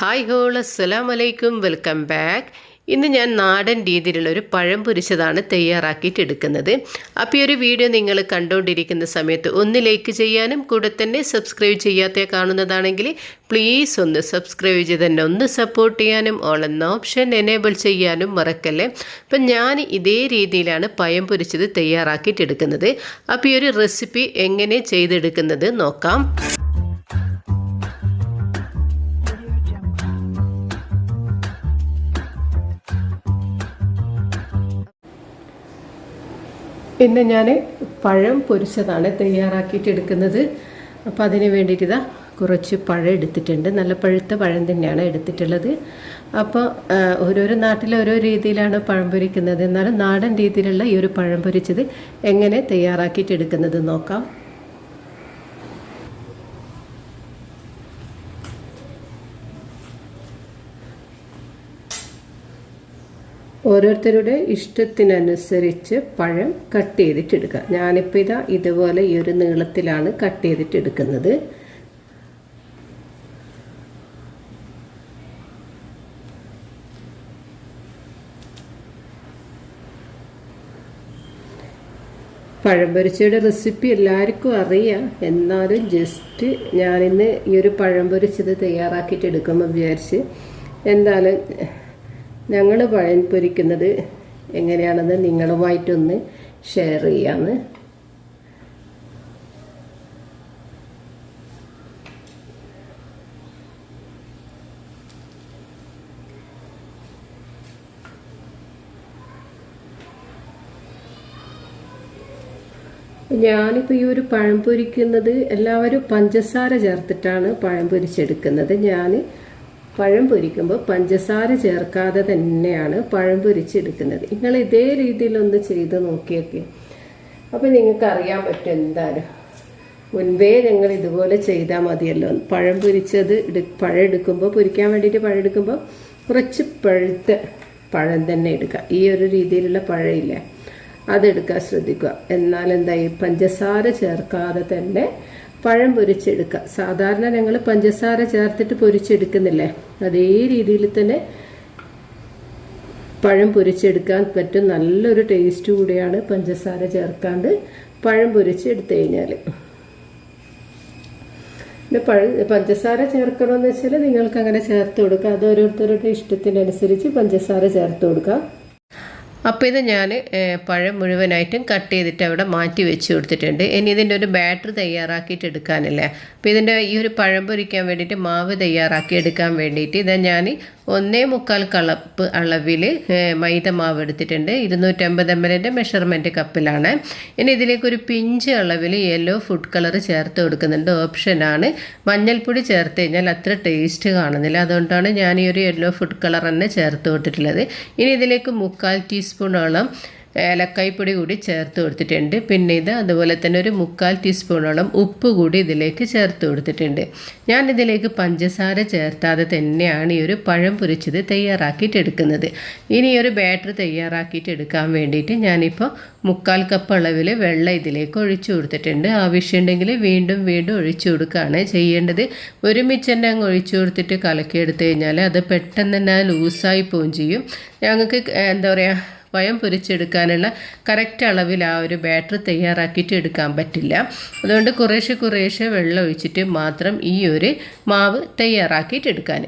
Hi whole അസ്സലാം വലൈക്കും welcome back ഇന്ന് ഞാൻ നാടൻ രീതിയിലുള്ള ഒരു പഴം പൊരിച്ചതാണ് തയ്യാറാക്കിയിട്ട് എടുക്കുന്നത്. അപ്പോൾ ഈ ഒരു വീഡിയോ നിങ്ങൾ കണ്ടുകൊണ്ടിരിക്കുന്ന സമയത്ത് ഒന്ന് ലൈക്ക് ചെയ്യാനും കൂടെ തന്നെ സബ്സ്ക്രൈബ് ചെയ്യാത്ത കാണുന്നതാണെങ്കിൽ പ്ലീസ് ഒന്ന് സബ്സ്ക്രൈബ് ചെയ്ത് തന്നെ ഒന്ന് സപ്പോർട്ട് ചെയ്യാനും ഓൾ എന്ന ഓപ്ഷൻ എനേബിൾ ചെയ്യാനും മറക്കല്ലേ? അപ്പം ഞാൻ ഇതേ രീതിയിലാണ് പഴം പൊരിച്ചത് തയ്യാറാക്കിയിട്ട് എടുക്കുന്നത്. അപ്പോൾ ഈ ഒരു റെസിപ്പി എങ്ങനെ ചെയ്തെടുക്കുന്നത് നോക്കാം. പിന്നെ ഞാൻ പഴം പൊരിച്ചതാണ് തയ്യാറാക്കിയിട്ട് എടുക്കുന്നത്. അപ്പോൾ അതിന് വേണ്ടിയിട്ട് ഇതാ കുറച്ച് പഴം എടുത്തിട്ടുണ്ട്. നല്ല പഴുത്ത പഴം തന്നെയാണ് എടുത്തിട്ടുള്ളത്. അപ്പോൾ ഓരോരോ നാട്ടിൽ ഓരോ രീതിയിലാണ് പഴം പൊരിക്കുന്നത്. എന്നാലും നാടൻ രീതിയിലുള്ള ഈ ഒരു പഴം പൊരിച്ചത് എങ്ങനെ തയ്യാറാക്കിയിട്ട് എടുക്കുന്നത് നോക്കാം. ഓരോരുത്തരുടെ ഇഷ്ടത്തിനനുസരിച്ച് പഴം കട്ട് ചെയ്തിട്ടെടുക്കുക. ഞാനിപ്പോൾ ഇതാ ഇതുപോലെ ഈ ഒരു നീളത്തിലാണ് കട്ട് ചെയ്തിട്ട് എടുക്കുന്നത് പഴം പൊരിച്ചയുടെ റെസിപ്പി എല്ലാവർക്കും അറിയാം. എന്നാലും ജസ്റ്റ് ഞാനിന്ന് ഈ ഒരു പഴം പൊരിച്ചത് തയ്യാറാക്കിയിട്ട് എടുക്കുമ്പോൾ വിചാരിച്ച്. എന്തായാലും ഞങ്ങൾ പഴം പൊരിക്കുന്നത് എങ്ങനെയാണെന്ന് നിങ്ങളുമായിട്ടൊന്ന് ഷെയർ ചെയ്യാമെന്ന് ഞാനിപ്പോൾ ഈ ഒരു പഴം പൊരിക്കുന്നത് എല്ലാവരും പഞ്ചസാര ചേർത്തിട്ടാണ് പഴം പൊരിച്ചെടുക്കുന്നത്. ഞാൻ പഴം പൊരിക്കുമ്പോൾ പഞ്ചസാര ചേർക്കാതെ തന്നെയാണ് പഴം പൊരിച്ചെടുക്കുന്നത്. നിങ്ങൾ ഇതേ രീതിയിലൊന്ന് ചെയ്ത് നോക്കിയൊക്കെ. അപ്പോൾ നിങ്ങൾക്ക് അറിയാൻ പറ്റും എന്തായാലും മുൻപേ ഞങ്ങൾ ഇതുപോലെ ചെയ്താൽ മതിയല്ലോ. പഴം പൊരിച്ചത് പഴം എടുക്കുമ്പോൾ പൊരിക്കാൻ വേണ്ടിയിട്ട് പഴം എടുക്കുമ്പോൾ കുറച്ച് പഴുത്ത പഴം തന്നെ എടുക്കുക. ഈ ഒരു രീതിയിലുള്ള പഴമില്ല? അതെടുക്കാൻ ശ്രദ്ധിക്കുക. എന്നാൽ എന്തായി? പഞ്ചസാര ചേർക്കാതെ തന്നെ പഴം പൊരിച്ചെടുക്കുക. സാധാരണ ഞങ്ങൾ പഞ്ചസാര ചേർത്തിട്ട് പൊരിച്ചെടുക്കുന്നില്ലേ? അതേ രീതിയിൽ തന്നെ പഴം പൊരിച്ചെടുക്കാൻ പറ്റും. നല്ലൊരു ടേസ്റ്റ് കൂടിയാണ് പഞ്ചസാര ചേർക്കാണ്ട് പഴം പൊരിച്ചെടുത്തു കഴിഞ്ഞാൽ. പിന്നെ പഴ പഞ്ചസാര ചേർക്കണമെന്ന് വെച്ചാൽ നിങ്ങൾക്ക് അങ്ങനെ ചേർത്ത് കൊടുക്കുക അത് ഓരോരുത്തരുടെ ഇഷ്ടത്തിനനുസരിച്ച് പഞ്ചസാര ചേർത്ത് കൊടുക്കുക അപ്പോൾ ഇത് ഞാൻ പഴം മുഴുവനായിട്ടും കട്ട് ചെയ്തിട്ട് അവിടെ മാറ്റി വെച്ച് കൊടുത്തിട്ടുണ്ട്. ഇനി ഇതിന്റെ ഒരു ബാറ്റർ തയ്യാറാക്കിയിട്ട് എടുക്കാനല്ലേ? അപ്പോൾ ഇതിന്റെ ഈ ഒരു പഴം പൊരിക്കാൻ വേണ്ടിയിട്ട് മാവ് തയ്യാറാക്കി എടുക്കാൻ വേണ്ടിയിട്ട് ഇത് ഞാൻ ഒന്നേ മുക്കാൽ കളപ്പ് അളവിൽ മൈദ മാവ് എടുത്തിട്ടുണ്ട്. ഇരുന്നൂറ്റമ്പത് എം എല്ലിന്റെ മെഷർമെന്റ് കപ്പിലാണ്. ഇനി ഇതിലേക്ക് ഒരു പിഞ്ച് അളവിൽ യെല്ലോ ഫുഡ് കളർ ചേർത്ത് കൊടുക്കുന്നുണ്ട്. ഓപ്ഷനാണ് മഞ്ഞൾപ്പൊടി ചേർത്ത് കഴിഞ്ഞാൽ അത്ര ടേസ്റ്റ് കാണുന്നില്ല. അതുകൊണ്ടാണ് ഞാൻ ഈ ഒരു യെല്ലോ ഫുഡ് കളർ തന്നെ ചേർത്ത് കൊടുത്തിട്ടുള്ളത്. ഇനി ഇതിലേക്ക് മുക്കാൽ ടീസ്പൂണോളം ഏലക്കായ്പ്പൊടി കൂടി ചേർത്ത് കൊടുത്തിട്ടുണ്ട്. പിന്നെ ഇത് അതുപോലെ തന്നെ ഒരു മുക്കാൽ ടീസ്പൂണോളം ഉപ്പ് കൂടി ഇതിലേക്ക് ചേർത്ത് കൊടുത്തിട്ടുണ്ട്. ഞാൻ ഇതിലേക്ക് പഞ്ചസാര ചേർത്താതെ തന്നെയാണ് ഈ ഒരു പഴം പൊരിച്ചത് തയ്യാറാക്കിയിട്ട് എടുക്കുന്നത്. ഇനി ഒരു ബാറ്റർ തയ്യാറാക്കിയിട്ട് എടുക്കാൻ വേണ്ടിയിട്ട് ഞാനിപ്പോൾ മുക്കാൽ കപ്പ് അളവിൽ വെള്ളം ഇതിലേക്ക് ഒഴിച്ചു കൊടുത്തിട്ടുണ്ട്. ആവശ്യമുണ്ടെങ്കിൽ വീണ്ടും വീണ്ടും ഒഴിച്ചു കൊടുക്കുകയാണ് ചെയ്യേണ്ടത്. ഒരുമിച്ച് തന്നെ അങ്ങ് ഒഴിച്ചു കൊടുത്തിട്ട് കലക്കിയെടുത്ത് കഴിഞ്ഞാൽ അത് പെട്ടെന്ന് തന്നെ ലൂസായി പോവുകയും ചെയ്യും. ഞങ്ങൾക്ക് എന്താ പറയുക പയം പൊരിച്ചെടുക്കാനുള്ള കറക്റ്റ് അളവിൽ ആ ഒരു ബാറ്റർ തയ്യാറാക്കിയിട്ട് എടുക്കാൻ പറ്റില്ല. അതുകൊണ്ട് കുറേശ്ശെ കുറേശ്ശെ വെള്ളം ഒഴിച്ചിട്ട് മാത്രം ഈ ഒരു മാവ് തയ്യാറാക്കിയിട്ട് എടുക്കാൻ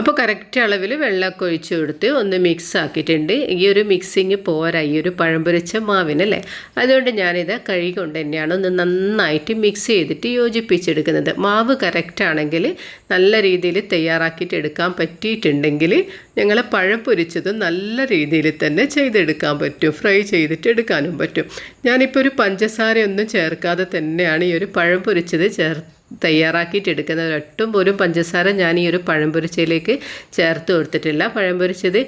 അപ്പോൾ കറക്റ്റ് അളവിൽ വെള്ളമൊക്കെ ഒഴിച്ച് കൊടുത്ത് ഒന്ന് മിക്സ് ആക്കിയിട്ടുണ്ട്. ഈ ഒരു മിക്സിങ് പോരാ ഈ ഒരു പഴം പൊരിച്ച മാവിനല്ലേ? അതുകൊണ്ട് ഞാനിത് കഴുകി കൊണ്ട് തന്നെയാണ് ഒന്ന് നന്നായിട്ട് മിക്സ് ചെയ്തിട്ട് യോജിപ്പിച്ചെടുക്കുന്നത്. മാവ് കറക്റ്റ് ആണെങ്കിൽ നല്ല രീതിയിൽ തയ്യാറാക്കിയിട്ട് എടുക്കാൻ പറ്റിയിട്ടുണ്ടെങ്കിൽ ഞങ്ങൾ പഴം പൊരിച്ചത് നല്ല രീതിയിൽ തന്നെ ചെയ്തെടുക്കാൻ പറ്റും. ഫ്രൈ ചെയ്തിട്ട് എടുക്കാനും പറ്റും. ഞാനിപ്പോൾ ഒരു പഞ്ചസാരയൊന്നും ചേർക്കാതെ തന്നെയാണ് ഈ ഒരു പഴം പൊരിച്ചത് ചേർ തയ്യാറാക്കിയിട്ട് എടുക്കുന്നത്. ഒട്ടും പോലും പഞ്ചസാര ഞാൻ ഈ ഒരു പഴംപൊരിച്ചയിലേക്ക് ചേർത്ത് കൊടുത്തിട്ടില്ല. പഴംപൊരിച്ചത്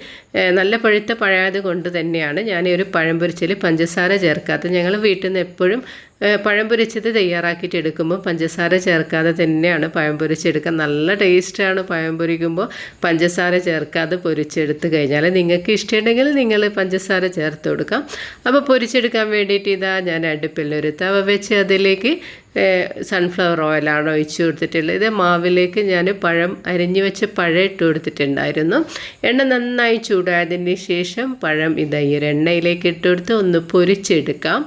നല്ല പഴുത്ത പഴയത് കൊണ്ട് തന്നെയാണ് ഞാൻ ഈ ഒരു പഴംപൊരിച്ചയിൽ പഞ്ചസാര ചേർക്കാത്തത്. ഞങ്ങൾ വീട്ടിൽ നിന്ന് എപ്പോഴും ഏഹ്, പഴം പൊരിച്ചത് തയ്യാറാക്കിയിട്ട് എടുക്കുമ്പോൾ പഞ്ചസാര ചേർക്കാതെ തന്നെയാണ് പഴം പൊരിച്ചെടുക്കാൻ നല്ല ടേസ്റ്റാണ് പഴം പൊരിക്കുമ്പോൾ പഞ്ചസാര ചേർക്കാതെ പൊരിച്ചെടുത്ത് കഴിഞ്ഞാൽ നിങ്ങൾക്ക് ഇഷ്ടമുണ്ടെങ്കിൽ നിങ്ങൾ പഞ്ചസാര ചേർത്ത് കൊടുക്കാം. അപ്പോൾ പൊരിച്ചെടുക്കാൻ വേണ്ടിയിട്ട് ഇതാ ഞാൻ അടുപ്പിൽ ഒരു തവ വെച്ച് അതിലേക്ക് സൺഫ്ലവർ ഓയിലാണ് ഒഴിച്ചു കൊടുത്തിട്ടുള്ളത്. ഇത് മാവിലേക്ക് ഞാൻ പഴം അരിഞ്ഞു വെച്ച പഴം ഇട്ട് കൊടുത്തിട്ടുണ്ടായിരുന്നു. എണ്ണ നന്നായി ചൂടായതിന് ശേഷം പഴം ഇതാ ഈ ഒരു എണ്ണയിലേക്ക് ഇട്ട് കൊടുത്ത് ഒന്ന് പൊരിച്ചെടുക്കാം.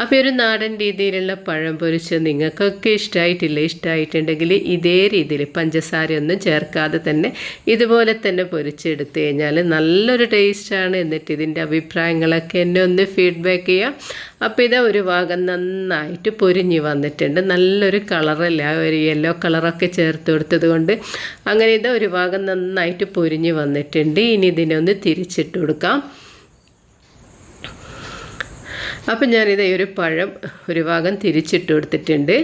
അപ്പോൾ ഒരു നാടൻ രീതിയിലുള്ള പഴം പൊരിച്ച് നിങ്ങൾക്കൊക്കെ ഇഷ്ടമായിട്ടില്ല ഇഷ്ടമായിട്ടുണ്ടെങ്കിൽ ഇതേ രീതിയിൽ പഞ്ചസാരയൊന്നും ചേർക്കാതെ തന്നെ ഇതുപോലെ തന്നെ പൊരിച്ചെടുത്ത് കഴിഞ്ഞാൽ നല്ലൊരു ടേസ്റ്റാണ് എന്നിട്ട് ഇതിന്റെ അഭിപ്രായങ്ങളൊക്കെ എന്നെ ഒന്ന് ഫീഡ്ബാക്ക് ചെയ്യാം. അപ്പോൾ ഇതാ ഒരു ഭാഗം നന്നായിട്ട് പൊരിഞ്ഞ് വന്നിട്ടുണ്ട്. നല്ലൊരു കളറല്ല ഒരു യെല്ലോ കളറൊക്കെ ചേർത്ത് കൊടുത്തത് കൊണ്ട് അങ്ങനെ ഇതാ ഒരു ഭാഗം നന്നായിട്ട് പൊരിഞ്ഞ് വന്നിട്ടുണ്ട്. ഇനി ഇതിനൊന്ന് തിരിച്ചിട്ട് കൊടുക്കാം. അപ്പം ഞാനിത് ഒരു പഴം ഒരു ഭാഗം തിരിച്ചിട്ട് കൊടുത്തിട്ടുണ്ട്.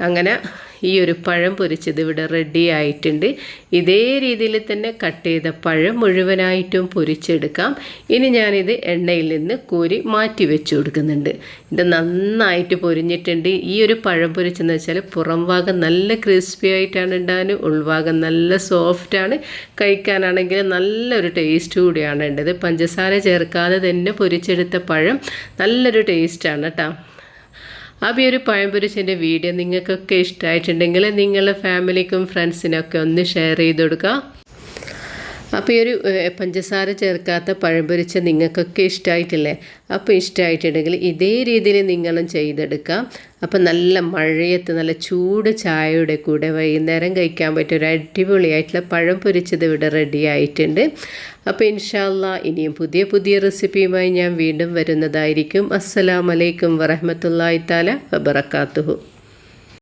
അങ്ങനെ ഈ ഒരു പഴം പൊരിച്ചത് ഇവിടെ റെഡി ആയിട്ടുണ്ട്. ഇതേ രീതിയിൽ തന്നെ കട്ട് ചെയ്ത പഴം മുഴുവനായിട്ടും പൊരിച്ചെടുക്കാം. ഇനി ഞാനിത് എണ്ണയിൽ നിന്ന് കോരി മാറ്റി വെച്ച് കൊടുക്കുന്നുണ്ട്. ഇത് നന്നായിട്ട് പൊരിഞ്ഞിട്ടുണ്ട്. ഈ ഒരു പഴം പൊരിച്ചെന്ന് വെച്ചാൽ പുറം ഭാഗം നല്ല ക്രിസ്പി ആയിട്ടാണ് ഉണ്ടാകാൻ ഉൾഭാഗം നല്ല സോഫ്റ്റാണ് കഴിക്കാനാണെങ്കിൽ നല്ലൊരു ടേസ്റ്റ് കൂടിയാണ് ഉണ്ടത്. പഞ്ചസാര ചേർക്കാതെ തന്നെ പൊരിച്ചെടുത്ത പഴം നല്ലൊരു ടേസ്റ്റാണ് കേട്ടോ അപ്പോൾ ഈ ഒരു പഴംപുരിശന്റെ വീഡിയോ നിങ്ങൾക്കൊക്കെ ഇഷ്ടമായിട്ടുണ്ടെങ്കിൽ നിങ്ങളുടെ ഫാമിലിക്കും ഫ്രണ്ട്സിനൊക്കെ ഒന്ന് ഷെയർ ചെയ്ത് കൊടുക്കുക. അപ്പോൾ ഈ ഒരു പഞ്ചസാര ചേർക്കാത്ത പഴംപൊരിച്ച നിങ്ങൾക്കൊക്കെ ഇഷ്ടമായിട്ടില്ലേ അപ്പോൾ ഇഷ്ടമായിട്ടുണ്ടെങ്കിൽ ഇതേ രീതിയിൽ നിങ്ങളും ചെയ്തെടുക്കാം. അപ്പോൾ നല്ല മഴയത്ത് നല്ല ചൂട് ചായയുടെ കൂടെ വൈകുന്നേരം കഴിക്കാൻ പറ്റിയ ഒരു അടിപൊളിയായിട്ടുള്ള പഴം പൊരിച്ചത് ഇവിടെ റെഡി ആയിട്ടുണ്ട്. അപ്പോൾ ഇൻഷാല്ല ഇനിയും പുതിയ പുതിയ റെസിപ്പിയുമായി ഞാൻ വീണ്ടും വരുന്നതായിരിക്കും. അസ്സലാമലൈക്കും വറഹമത്തല്ലായി താല വബറക്കാത്തുഹു